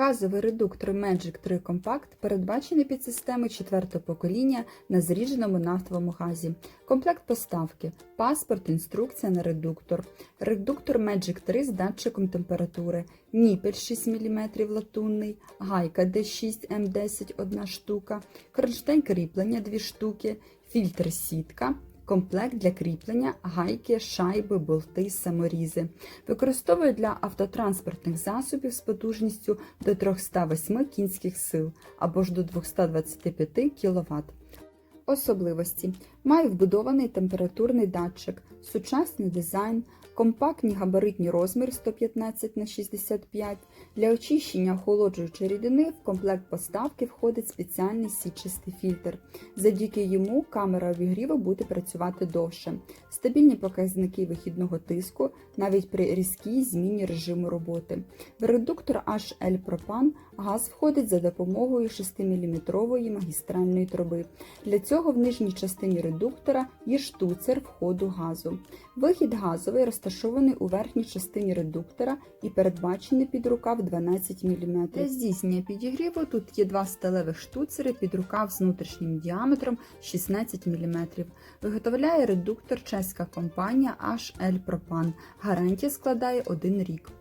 Газовий редуктор Magic 3 Compact передбачений під системи четвертого покоління на зрідженому нафтовому газі. Комплект поставки, паспорт, інструкція на редуктор, редуктор Magic 3 з датчиком температури, ніпель 6 мм латунний, гайка D6 М10 1 штука, кронштейн кріплення 2 штуки, фільтр сітка. Комплект для кріплення, гайки, шайби, болти, саморізи. Використовують для автотранспортних засобів з потужністю до 308 кінських сил або ж до 225 кВт. Особливості має вбудований температурний датчик, сучасний дизайн, компактні габаритні розміри 115 на 65 Для очищення охолоджуючої рідини в комплект поставки входить спеціальний сітчастий фільтр. Завдяки йому камера обігріву буде працювати довше. Стабільні показники вихідного тиску навіть при різкій зміні режиму роботи. В редуктор HL Пропан газ входить за допомогою 6-мм магістральної труби. Для цього в нижній частині редуктора є штуцер входу газу. Вихід газовий розташований у верхній частині редуктора і передбачений під рукав 12 мм. Для здійснення підігріву тут є два сталевих штуцери під рукав з внутрішнім діаметром 16 мм. Виготовляє редуктор чеська компанія HL Propan. Гарантія складає 1 рік.